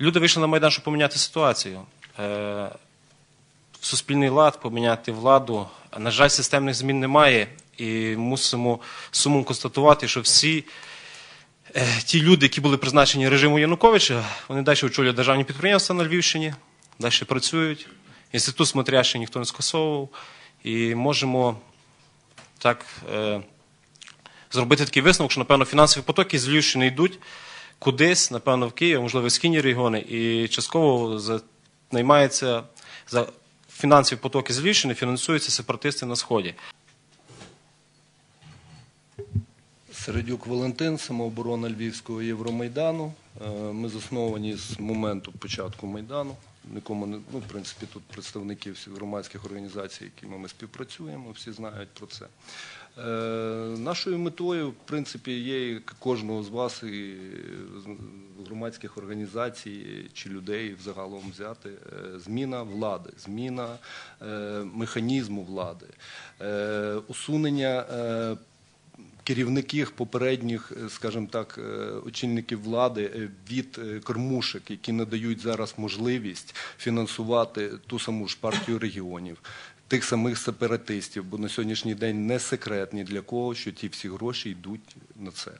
Люди вийшли на Майдан, щоб поміняти ситуацію. Е, суспільний лад, поміняти владу. На жаль, системних змін немає, і мусимо сумом констатувати, що всі е, ті люди, які були призначені режиму Януковича, вони далі очолюють державні підприємства на Львівщині, далі працюють. Інститут смотрящий ніхто не скасовував. І можемо так е, зробити такий висновок, що, напевно, фінансові потоки з Львівщини йдуть кудись, напевно, в Київ, можливо, східні регіони, і частково за- за фінансові потоки з Львівщини, фінансуються сепаратисти на Сході. Середюк Валентин, самооборона Львівського Євромайдану. Е, Ми засновані з моменту початку Майдану. Нікому не ну, в принципі, тут представники всіх громадських організацій, якими ми співпрацюємо, всі знають про це. Е, нашою метою, в принципі, є кожного з вас і громадських організацій чи людей взагалом взяти е, зміна влади, зміна е, механізму влади, усунення. Керівників попередніх, е, скажімо так, е, очільників влади е, від кормушек, які надають зараз можливість фінансувати ту саму ж партію регіонів. Тих самих сепаратистів, бо на сьогоднішній день не секрет ні для кого, що ті всі гроші йдуть на це.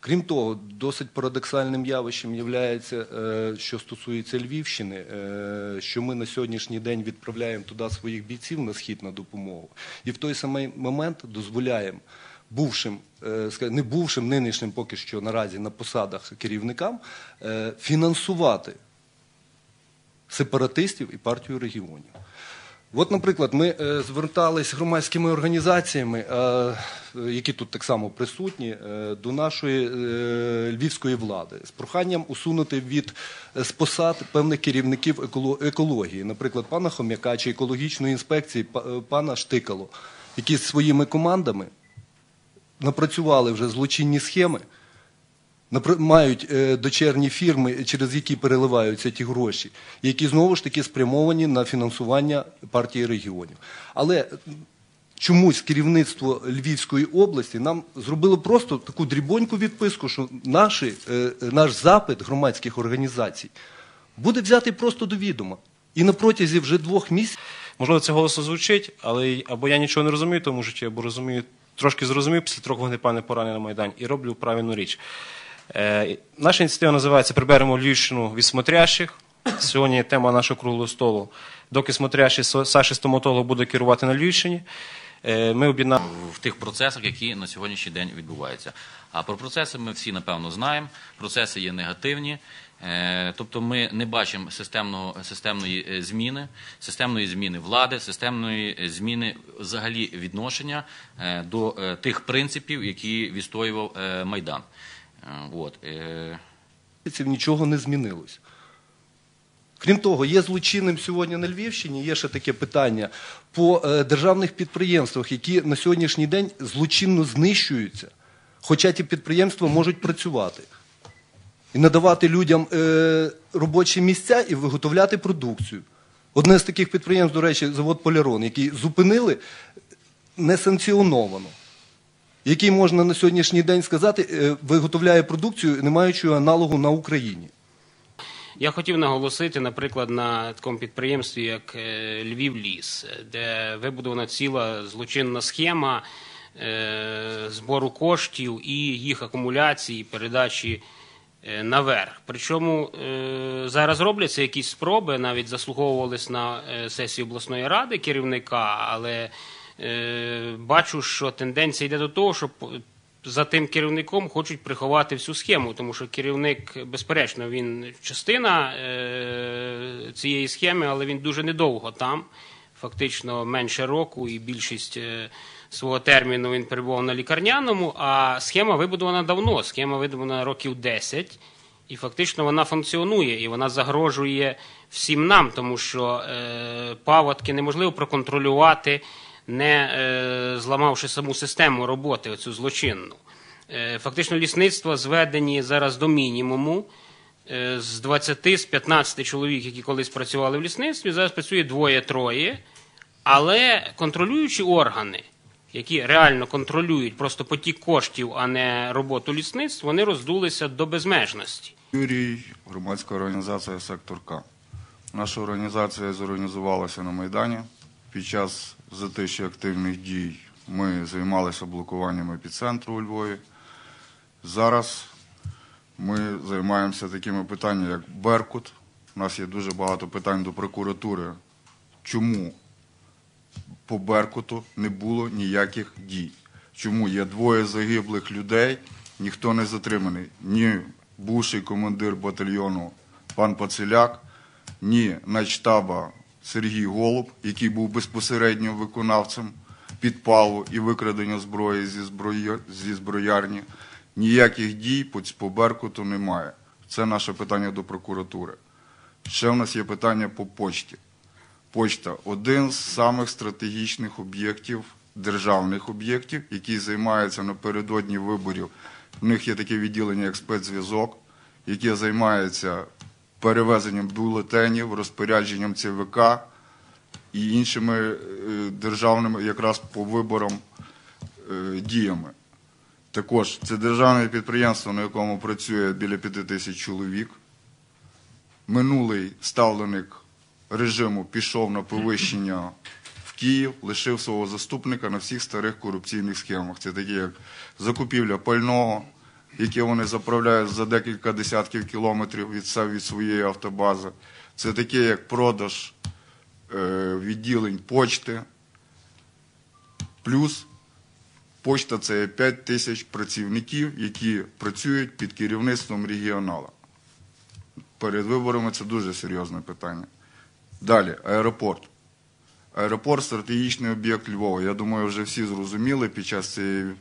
Крім того, досить парадоксальним явищем є, що стосується Львівщини, що ми на сьогоднішній день відправляємо туди своїх бійців на схід на допомогу, і в той самий момент дозволяємо бувшим, е, не бувшим, нинішнім поки що наразі на посадах керівникам е, фінансувати сепаратистів і партію регіонів. От, наприклад, ми е, звертались громадськими організаціями, які тут так само присутні, до нашої львівської влади з проханням усунути від з посад певних керівників екології, наприклад, пана Хом'яка чи екологічної інспекції пана Штикало, які своїми командами напрацювали вже злочинні схеми, мають е, дочерні фірми, через які переливаються ті гроші, які знову ж таки спрямовані на фінансування партії регіонів. Але чомусь керівництво Львівської області нам зробило просто таку дрібоньку відписку, що наші, е, наш запит громадських організацій буде взятий просто до відома. І на протязі вже двох місяців. Можливо, це голосно звучить, але або я нічого не розумію тому житті, або розумію, трошки зрозумів після трьох вогнепальних поранень на Майдані і роблю правильну річ. Е, наша ініціатива називається Приберемо Львівщину від смотрящих. Сьогодні тема нашого круглого столу. Доки смотрящий Саші Стоматолог буде керувати на Львівщині. Е, ми об'єднали. в тих процесах, які на сьогоднішній день відбуваються. А про процеси ми всі напевно знаємо. Процеси є негативні. Е, Тобто ми не бачимо системного, системної е, зміни, системної зміни влади, системної е, зміни взагалі відношення до тих принципів, які відстоював Майдан. От. нічого не змінилось. Крім того, є злочинним сьогодні на Львівщині, є ще таке питання по державних підприємствах, які на сьогоднішній день злочинно знищуються, хоча ті підприємства можуть працювати і надавати людям е, робочі місця і виготовляти продукцію. Одне з таких підприємств, до речі, завод Полярон, який зупинили несанкціоновано який можна на сьогоднішній день сказати, е, виготовляє продукцію, не маючи аналогу на Україні. Я хотів наголосити, наприклад, на такому підприємстві, як е, Львів-Ліс, де вибудована ціла злочинна схема е, збору коштів і їх акумуляції, передачі наверх. Причому е, зараз робляться якісь спроби, навіть заслуговувались на е, сесію обласної ради керівника, але е, бачу, що тенденція йде до того, що за тим керівником хочуть приховати всю схему, тому що керівник, безперечно, він частина е, цієї схеми, але він дуже недовго там, фактично менше року, і більшість е, свого терміну він перебував на лікарняному. А схема вибудована давно, схема вибудована років 10, і фактично вона функціонує, і вона загрожує всім нам, тому що е, паводки неможливо проконтролювати не е, зламавши саму систему роботи, оцю злочинну. Е, фактично, лісництва зведені зараз до мінімуму. Е, з 20 з 15 чоловік, які колись працювали в лісництві, зараз працює двоє-троє, але контролюючі органи, які реально контролюють просто потік коштів, а не роботу лісництв, вони роздулися до безмежності. Юрій, громадська організація Сектор К. Наша організація зорганізувалася на Майдані. Під час затиші активних дій ми займалися блокуванням епіцентру у Львові. Зараз ми займаємося такими питаннями, як Беркут. У нас є дуже багато питань до прокуратури. Чому по Беркуту не було ніяких дій? Чому є двоє загиблих людей, ніхто не затриманий? Ні бувший командир батальйону пан Пацеляк, ні начтаба Сергій Голуб, який був безпосередньо виконавцем підпалу і викрадення зброї зі, зброї, зі зброярні. Ніяких дій по Беркуту немає. Це наше питання до прокуратури. Ще в нас є питання по почті. Почта один з самих стратегічних об'єктів, державних об'єктів, який займається напередодні виборів. У них є таке відділення як спецзв'язок, яке займається перевезенням бюлетенів, розпорядженням ЦВК і іншими е, державними якраз по виборам е, діями. Також це державне підприємство, на якому працює біля п'яти тисяч чоловік. Минулий ставленик режиму пішов на повищення в Київ, лишив свого заступника на всіх старих корупційних схемах. Це такі як закупівля пального, яке вони заправляють за декілька десятків кілометрів від, від своєї автобази. Це таке як продаж е, відділень почти. Плюс почта це 5 тисяч працівників, які працюють під керівництвом регіонала. Перед виборами це дуже серйозне питання. Далі, аеропорт. Аеропорт стратегічний об'єкт Львова. Я думаю, вже всі зрозуміли під час цього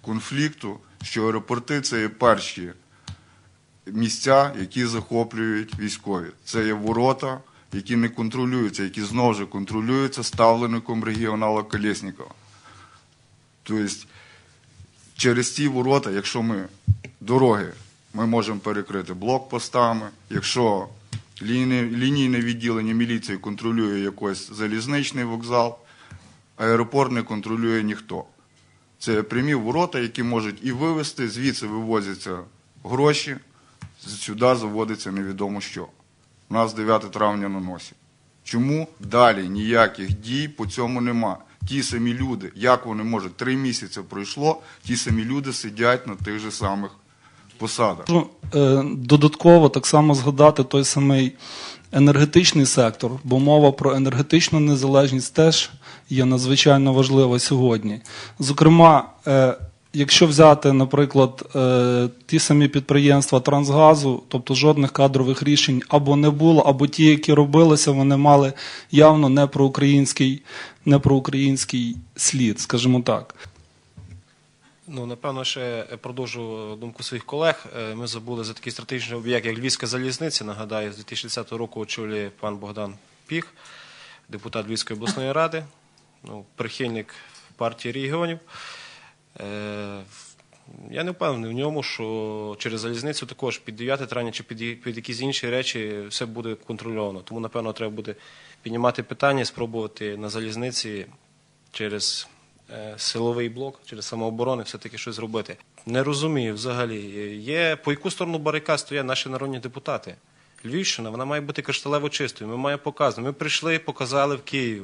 конфлікту, що аеропорти це є перші місця, які захоплюють військові. Це є ворота, які не контролюються, які знову ж контролюються ставленником регіонала Колєснікова. Тобто, через ці ворота, якщо ми дороги, ми можемо перекрити блокпостами, якщо лінійне відділення міліції контролює якийсь залізничний вокзал, аеропорт не контролює ніхто. Це прямі ворота, які можуть і вивезти, звідси вивозяться гроші, сюди заводиться невідомо що. У нас 9 травня на носі. Чому далі ніяких дій по цьому нема? Ті самі люди, як вони можуть, три місяці пройшло, ті самі люди сидять на тих же самих посадах. Е, Додатково так само згадати той самий енергетичний сектор, бо мова про енергетичну незалежність теж є надзвичайно важлива сьогодні. Зокрема, е, якщо взяти, наприклад, е, ті самі підприємства Трансгазу, тобто жодних кадрових рішень або не було, або ті, які робилися, вони мали явно не проукраїнський, не проукраїнський слід, скажімо так. Ну, напевно, ще продовжу думку своїх колег. Е, Ми забули за такий стратегічний об'єкт, як Львівська залізниця. Нагадаю, з 2010 року очолює пан Богдан Піх, депутат Львівської обласної ради, ну, прихильник партії регіонів. Е, Я не впевнений в ньому, що через залізницю також під 9 травня чи під, під якісь інші речі все буде контрольовано. Тому, напевно, треба буде піднімати питання, і спробувати на залізниці через е, силовий блок, через самооборони все-таки щось зробити. Не розумію взагалі. Є по яку сторону барикад стоять наші народні депутати. Львівщина, вона має бути кришталево чистою. Ми маємо показати. Ми прийшли, показали в Києві,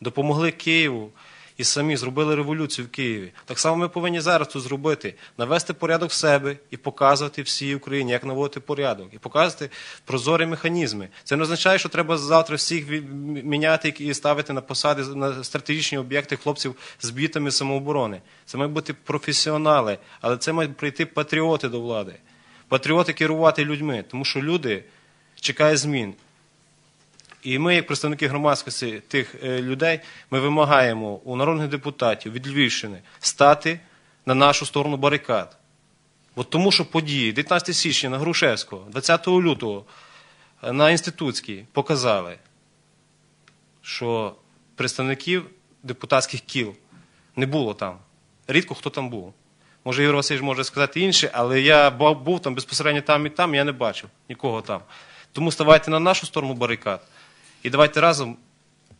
допомогли Києву і самі зробили революцію в Києві. Так само ми повинні зараз тут зробити, навести порядок в себе і показувати всій Україні, як наводити порядок, і показувати прозорі механізми. Це не означає, що треба завтра всіх міняти і ставити на посади на стратегічні об'єкти хлопців з бітами самооборони. Це мають бути професіонали, але це мають прийти патріоти до влади. Патріоти керувати людьми, тому що люди чекають змін. І ми, як представники громадськості тих е, людей, ми вимагаємо у народних депутатів від Львівщини стати на нашу сторону барикад. От тому, що події 19 січня на Грушевського, 20 лютого е, на Інститутській показали, що представників депутатських кіл не було там. Рідко хто там був. Може, Ігор Васильович може сказати інше, але я бу- був там безпосередньо там і там, і я не бачив нікого там. Тому ставайте на нашу сторону барикад і давайте разом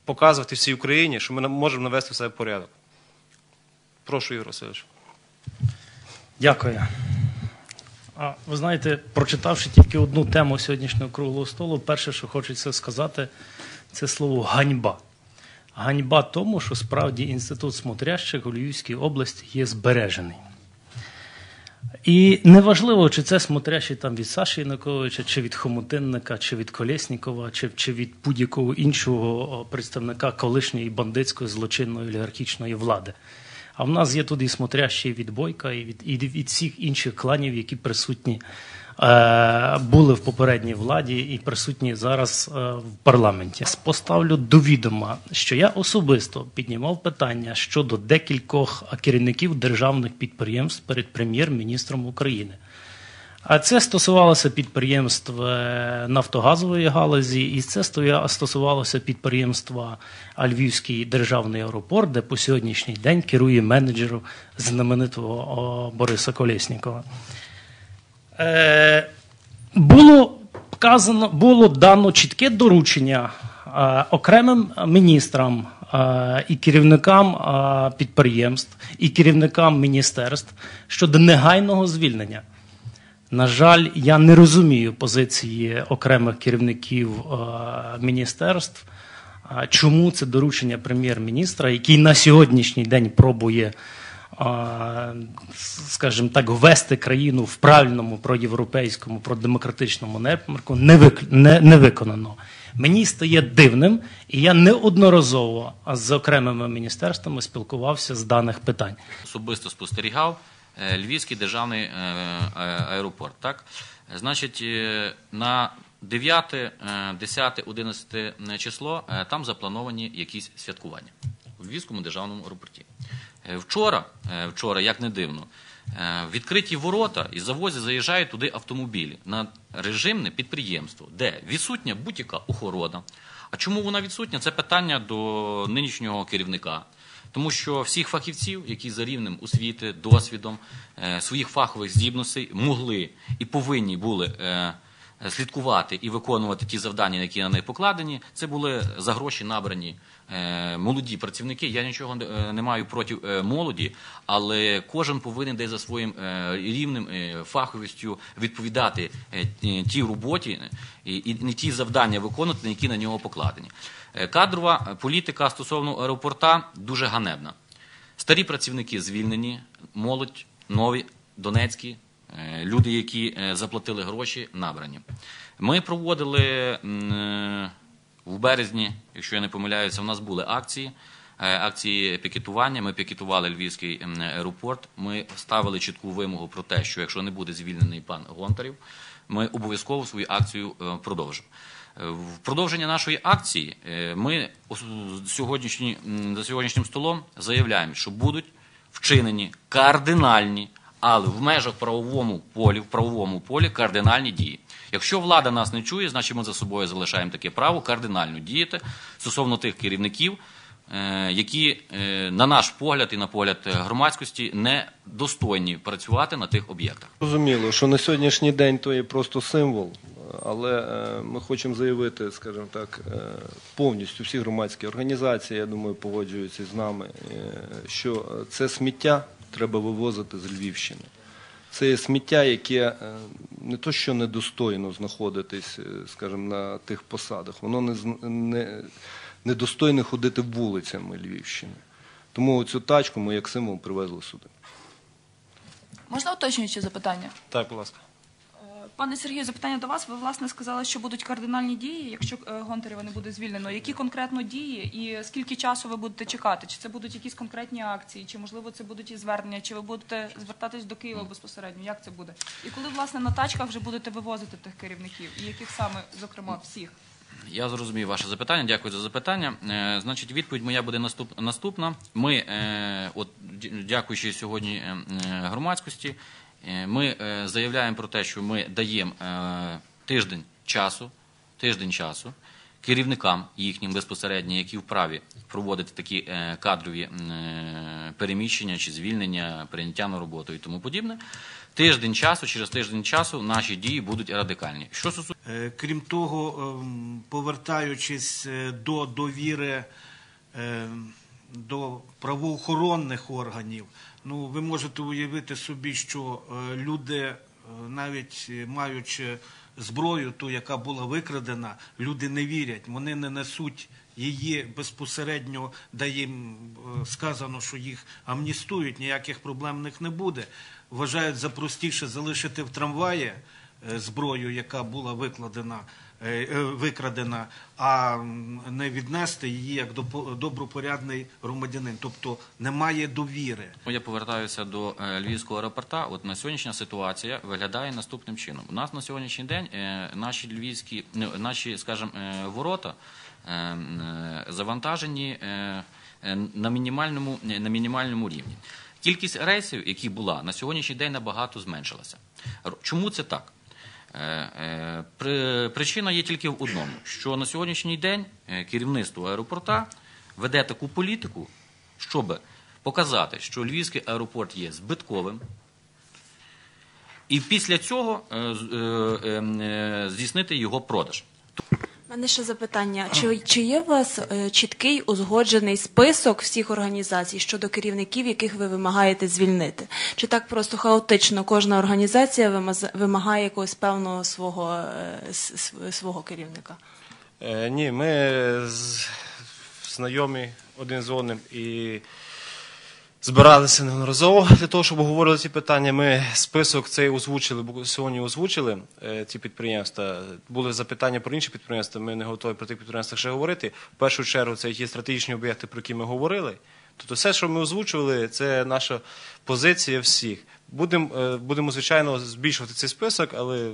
показувати всій Україні, що ми можемо навести в себе порядок. Прошу, Ігор Васильович. Дякую. А ви знаєте, прочитавши тільки одну тему сьогоднішнього круглого столу, перше, що хочеться сказати, це слово ганьба. Ганьба тому, що справді інститут смотрящих у Львівській області є збережений. І неважливо, чи це смотрящий там від Саші Януковича, чи від Хомутинника, чи від Колєснікова, чи, чи від будь-якого іншого представника колишньої бандитської злочинної олігархічної влади. А в нас є тут і смотрящий від Бойка, і від, і від всіх інших кланів, які присутні були в попередній владі і присутні зараз е, в парламенті. Поставлю до відома, що я особисто піднімав питання щодо декількох керівників державних підприємств перед прем'єр-міністром України. А це стосувалося підприємств е, нафтогазової галузі, і це стосувалося підприємства Львівський державний аеропорт, де по сьогоднішній день керує менеджером знаменитого Бориса Колєснікова. Е, було вказано, було дано чітке доручення е, окремим міністрам е, і керівникам підприємств, і керівникам міністерств щодо негайного звільнення. На жаль, я не розумію позиції окремих керівників міністерств. Чому це доручення прем'єр-міністра, який на сьогоднішній день пробує, скажімо так, ввести країну в правильному проєвропейському, продемократичному напрямку, не, вик... не, не виконано. Мені стає дивним, і я неодноразово з окремими міністерствами спілкувався з даних питань. особисто спостерігав е, Львівський державний е, е, аеропорт. Так? Значить, на 9, е, 10, 11 число там заплановані якісь святкування у Львівському державному аеропорті. Е, Вчора, е, вчора, як не дивно, е, відкриті ворота і завозі заїжджають туди автомобілі на режимне підприємство, де відсутня будь-яка охорона. А чому вона відсутня? Це питання до нинішнього керівника. Тому що всіх фахівців, які за рівнем освіти, досвідом, своїх фахових здібностей могли і повинні були слідкувати і виконувати ті завдання, які на них покладені, це були за гроші набрані е, молоді працівники. Я нічого не- е, маю проти е, молоді, але кожен повинен десь за своїм рівнем фаховістю відповідати тій роботі і, не ті завдання виконувати, які на нього покладені. Кадрова політика стосовно аеропорта дуже ганебна. Старі працівники звільнені, молодь, нові, донецькі, люди, які е, заплатили гроші, набрані. Ми проводили е, в березні, якщо я не помиляюся, у нас були акції. е, Акції пікетування. Ми пікетували Львівський аеропорт. Ми ставили чітку вимогу про те, що якщо не буде звільнений пан Гонтарів, ми обов'язково свою акцію е, продовжимо. Е, В продовження нашої акції е, ми сьогоднішні, за сьогоднішнім столом заявляємо, що будуть вчинені кардинальні, але в межах правовому полі, в правовому полі кардинальні дії. Якщо влада нас не чує, значить ми за собою залишаємо таке право кардинально діяти стосовно тих керівників, е, які, е, на наш погляд і на погляд громадськості, не достойні працювати на тих об'єктах. Зрозуміло, що на сьогоднішній день то є просто символ, але е, ми хочемо заявити, скажімо так, повністю всі громадські організації, я думаю, погоджуються з нами, що це сміття треба вивозити з Львівщини. Це є сміття, яке е, не то, що недостойно знаходитись, е, скажімо, на тих посадах, воно не, не, недостойне ходити вулицями Львівщини. Тому цю тачку ми як символ привезли сюди. Можна уточнюючи запитання? Так, будь ласка. Пане Сергію, запитання до вас. Ви власне сказали, що будуть кардинальні дії, якщо е, Гонтарєва не буде звільнено. Які конкретно дії і скільки часу ви будете чекати? Чи це будуть якісь конкретні акції, чи можливо це будуть і звернення, чи ви будете звертатись до Києва безпосередньо? Як це буде? І коли власне на тачках вже будете вивозити тих керівників, і яких саме, зокрема, всіх? Я зрозумів ваше запитання. Дякую за запитання. Е, значить, відповідь моя буде наступ, наступна. Ми, е, от, дякуючи сьогодні е, е, громадськості, ми е, заявляємо про те, що ми даємо е, тиждень часу, тиждень часу керівникам їхнім безпосередньо, які вправі проводити такі е, кадрові е, переміщення чи звільнення, прийняття на роботу і тому подібне. Тиждень часу, через тиждень часу наші дії будуть радикальні. Що Е, Крім того, ем, повертаючись е, до довіри е, до правоохоронних органів, ну ви можете уявити собі, що е, люди е, навіть маючи зброю, ту, яка була викрадена, люди не вірять, вони не несуть її безпосередньо, де їм е, сказано, що їх амністують, ніяких проблем в них не буде. Вважають за простіше залишити в трамваї зброю, яка була викладена, е, е, викрадена, а не віднести її як добропорядний громадянин. Тобто немає довіри. Я повертаюся до е, львівського аеропорта. От на сьогоднішня ситуація виглядає наступним чином. У нас на сьогоднішній день е, наші львівські, ну, наші, скажімо, е, ворота е, е, завантажені е, е, на мінімальному, е, на мінімальному рівні. Кількість рейсів, які була на сьогоднішній день, набагато зменшилася. Чому це так? Е, е, при- Причина є тільки в одному: що на сьогоднішній день е, керівництво аеропорта веде таку політику, щоб показати, що Львівський аеропорт є збитковим, і після цього здійснити його продаж. Мене ще запитання: чи, чи є у вас е, чіткий узгоджений список всіх організацій щодо керівників, яких ви вимагаєте звільнити? Чи так просто хаотично кожна організація вимаз- вимагає якогось певного свого, е, свого керівника? Е, ні, ми з- знайомі один з одним і збиралися неодноразово для того, щоб обговорили ці питання. Ми список цей озвучили, бу- сьогодні озвучили е, ці підприємства. Були запитання про інші підприємства. Ми не готові про тих підприємствах ще говорити. В першу чергу це є стратегічні об'єкти, про які ми говорили. Тобто все, що ми озвучували, це наша позиція всіх. Будемо, е, будемо звичайно, збільшувати цей список, але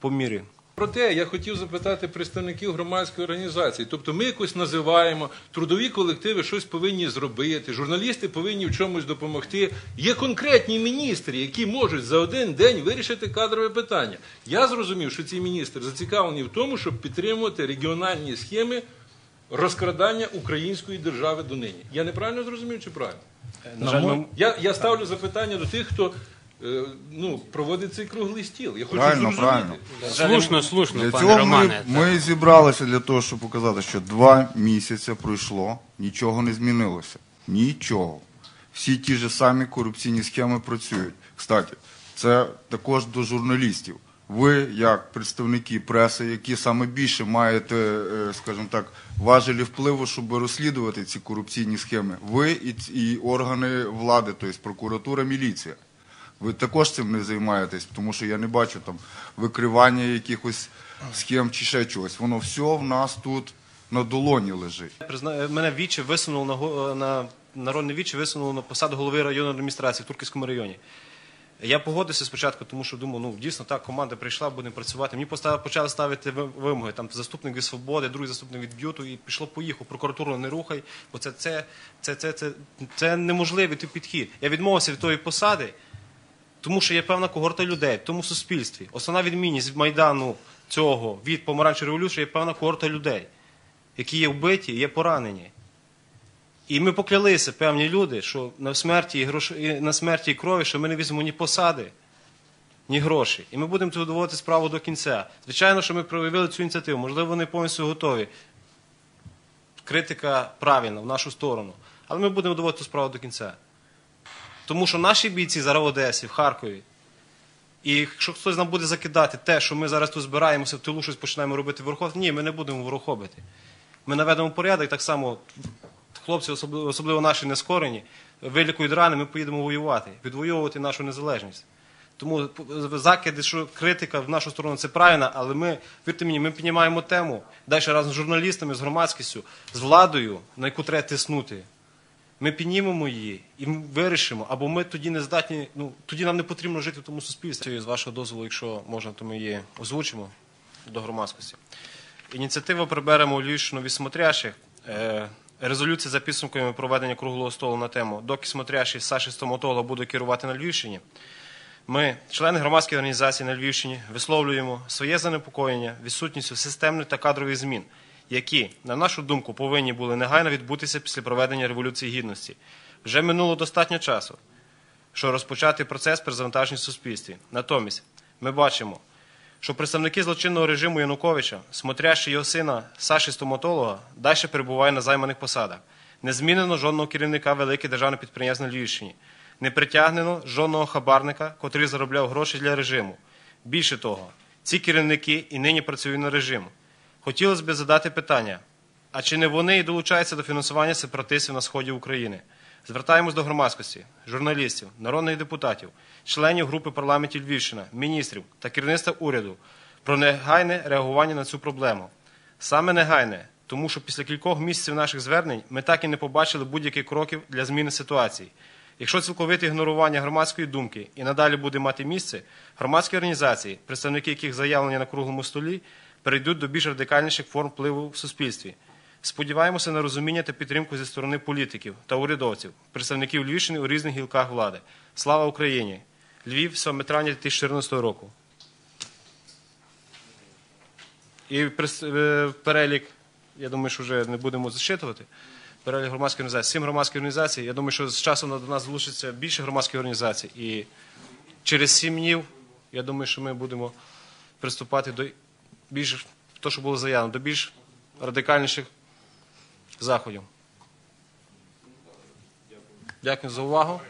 по мірі. Проте я хотів запитати представників громадської організації. Тобто ми якось називаємо, трудові колективи щось повинні зробити, журналісти повинні в чомусь допомогти. Є конкретні міністри, які можуть за один день вирішити кадрове питання. Я зрозумів, що ці міністри зацікавлені в тому, щоб підтримувати регіональні схеми розкрадання української держави донині. Я неправильно зрозумів чи правильно? На жаль, ми, Я, я ставлю запитання до тих, хто ну, проводить цей круглий стіл. Я хочу Правильно, зрозуміти. правильно. Слушно, слушно, Для пане цього ми, Романе. ми зібралися для того, щоб показати, що два місяці пройшло, нічого не змінилося. Нічого. Всі ті ж самі корупційні схеми працюють. Кстати, це також до журналістів. Ви, як представники преси, які саме більше маєте, е, скажімо так, важелі впливу, щоб розслідувати ці корупційні схеми, ви і, ц- і органи влади, тобто прокуратура, міліція. Ви також цим не займаєтесь, тому що я не бачу там викривання якихось схем чи ще чогось. Воно все в нас тут на долоні лежить. Призна- Мене віче висунуло на, го- на народне віче висунуло на посаду голови районної адміністрації в Турківському районі. Я погодився спочатку, тому що думав, ну дійсно так, команда прийшла, будемо працювати. Мені постав- почали ставити ви- вимоги. Там заступник від свободи, другий заступник від б'юту, і пішло поїхав. Прокуратуру не рухай, бо це, це, це, це, це, це неможливий той підхід. Я відмовився від тої посади, тому що є певна когорта людей в тому суспільстві. Основна відмінність від майдану цього від помаранчевої революції є певна когорта людей, які є вбиті, є поранені. І ми поклялися, певні люди, що на смерті і, грош... на смерті і крові, що ми не візьмемо ні посади, ні гроші. І ми будемо тут доводити справу до кінця. Звичайно, що ми проявили цю ініціативу. Можливо, вони повністю готові. Критика правильна в нашу сторону. Але ми будемо доводити справу до кінця. Тому що наші бійці зараз в Одесі, в Харкові. І якщо хтось нам буде закидати те, що ми зараз тут збираємося в тилу, щось починаємо робити ворохоб, ні, ми не будемо ворохобити. Ми наведемо порядок, так само хлопці, особливо наші нескорені, вилікують рани, ми поїдемо воювати, відвоювати нашу незалежність. Тому закиди, що критика в нашу сторону це правильно, але ми, вірте мені, ми піднімаємо тему далі разом з журналістами, з громадськістю, з владою, на яку треба тиснути. Ми піднімемо її і вирішимо, або ми тоді не здатні, ну тоді нам не потрібно жити в тому суспільстві. З вашого дозволу, якщо можна, то ми її озвучимо до громадськості. Ініціативу приберемо Львівщину від смотрящих. Е, Резолюція за підсумками проведення круглого столу на тему доки смотрящий Саші Стоматола буде керувати на Львівщині. Ми, члени громадської організації на Львівщині, висловлюємо своє занепокоєння відсутністю системних та кадрових змін, які, на нашу думку, повинні були негайно відбутися після проведення Революції Гідності. Вже минуло достатньо часу, що розпочати процес при завантаженні суспільстві. Натомість ми бачимо, що представники злочинного режиму Януковича, смотрящі його сина Саші Стоматолога, далі перебувають на займаних посадах. Не змінено жодного керівника великих державних підприємств на Львівщині. Не притягнено жодного хабарника, котрий заробляв гроші для режиму. Більше того, ці керівники і нині працюють на режим. Хотілося б задати питання: а чи не вони і долучаються до фінансування сепаратистів на сході України? Звертаємось до громадськості, журналістів, народних депутатів, членів групи парламентів Львівщина, міністрів та керівництва уряду про негайне реагування на цю проблему. Саме негайне, тому що після кількох місяців наших звернень ми так і не побачили будь-яких кроків для зміни ситуації. Якщо цілковите ігнорування громадської думки і надалі буде мати місце, громадські організації, представники яких заявлені на круглому столі, перейдуть до більш радикальніших форм впливу в суспільстві. Сподіваємося на розуміння та підтримку зі сторони політиків та урядовців, представників Львівщини у різних гілках влади. Слава Україні! Львів, 7 травня 2014 року. І е, перелік, я думаю, що вже не будемо зачитувати. Перелік громадських організацій. Сім громадських організацій. Я думаю, що з часом до нас залучиться більше громадських організацій. І через сім днів, я думаю, що ми будемо приступати до більш, то, що було заявлено, до більш радикальніших заходів. Дякую за увагу.